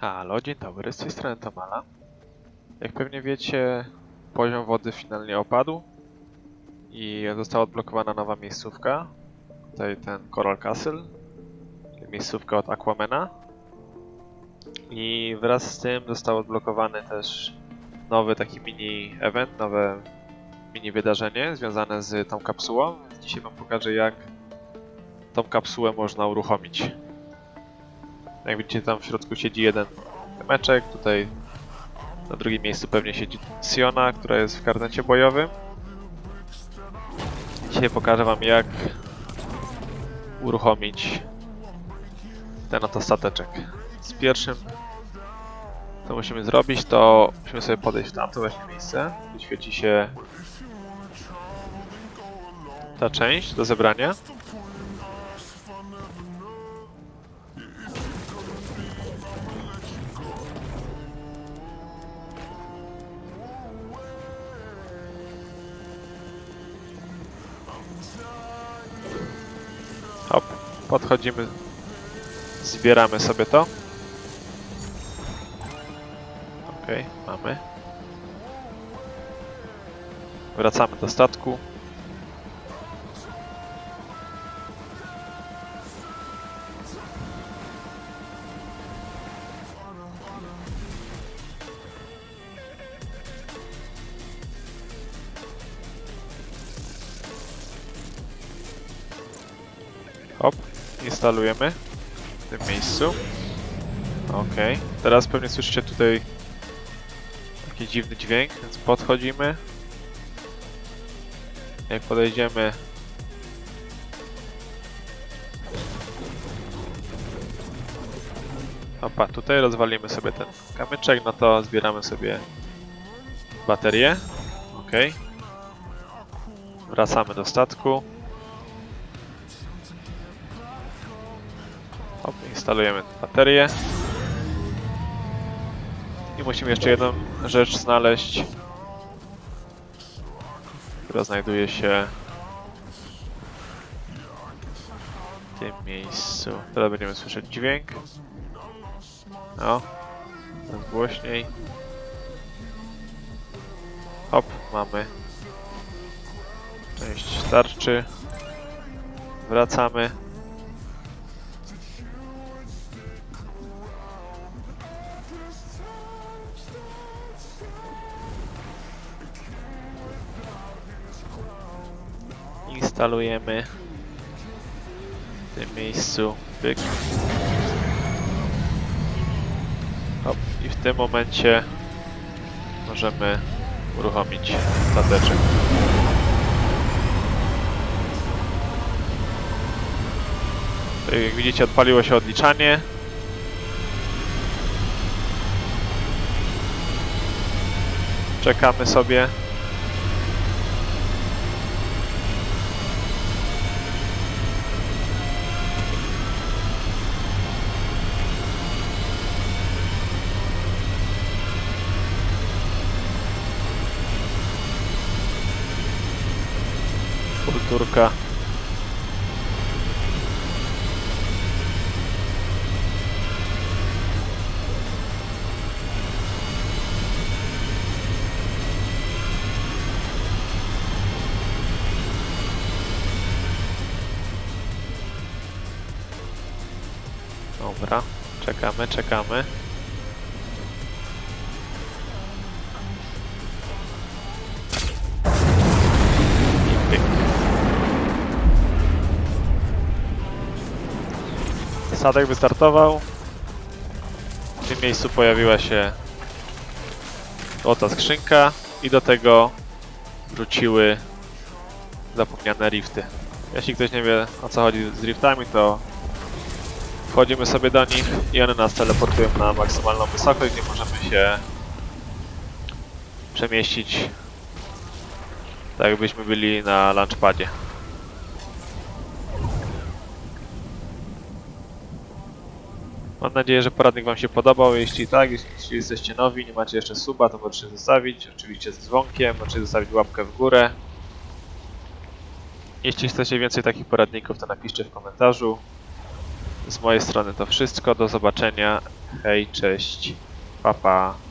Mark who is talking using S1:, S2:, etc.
S1: Halo, dzień dobry, z tej strony Tomala. Jak pewnie wiecie, poziom wody finalnie opadł i została odblokowana nowa miejscówka. Tutaj ten Coral Castle, miejscówka od Aquamena. I wraz z tym został odblokowany też nowy taki mini event, nowe mini wydarzenie związane z tą kapsułą. Dzisiaj wam pokażę jak tą kapsułę można uruchomić. Jak widzicie tam w środku siedzi jeden meczek, tutaj na drugim miejscu pewnie siedzi Siona, która jest w karnecie bojowym. Dzisiaj pokażę wam jak uruchomić ten oto stateczek. Z pierwszym co musimy zrobić to musimy sobie podejść w tamto właśnie miejsce. Wyświeci się ta część do zebrania. Hop, podchodzimy, zbieramy sobie to. Okej, mamy. Wracamy do statku. Hop, instalujemy w tym miejscu. Okej, teraz pewnie słyszycie tutaj taki dziwny dźwięk, więc podchodzimy. Jak podejdziemy... Opa, tutaj rozwalimy sobie ten kamyczek, no to zbieramy sobie baterię. Okej. Wracamy do statku. Instalujemy baterię. I musimy jeszcze jedną rzecz znaleźć, która znajduje się w tym miejscu. Teraz będziemy słyszeć dźwięk. No, głośniej. Hop, mamy część tarczy. Wracamy. Instalujemy w tym miejscu. Hop. I w tym momencie możemy uruchomić stateczek. Jak widzicie odpaliło się odliczanie. Czekamy sobie. Kulturka. Dobra, czekamy, czekamy. Statek wystartował. W tym miejscu pojawiła się złota skrzynka i do tego wróciły zapomniane rifty. Jeśli ktoś nie wie o co chodzi z riftami, to wchodzimy sobie do nich i one nas teleportują na maksymalną wysokość, gdzie możemy się przemieścić tak jakbyśmy byli na launchpadzie. Mam nadzieję, że poradnik Wam się podobał. Jeśli tak, jeśli jesteście nowi, nie macie jeszcze suba, to możecie zostawić. Oczywiście z dzwonkiem, możecie zostawić łapkę w górę. Jeśli chcecie więcej takich poradników, to napiszcie w komentarzu. Z mojej strony to wszystko. Do zobaczenia Hej, cześć. Pa, pa.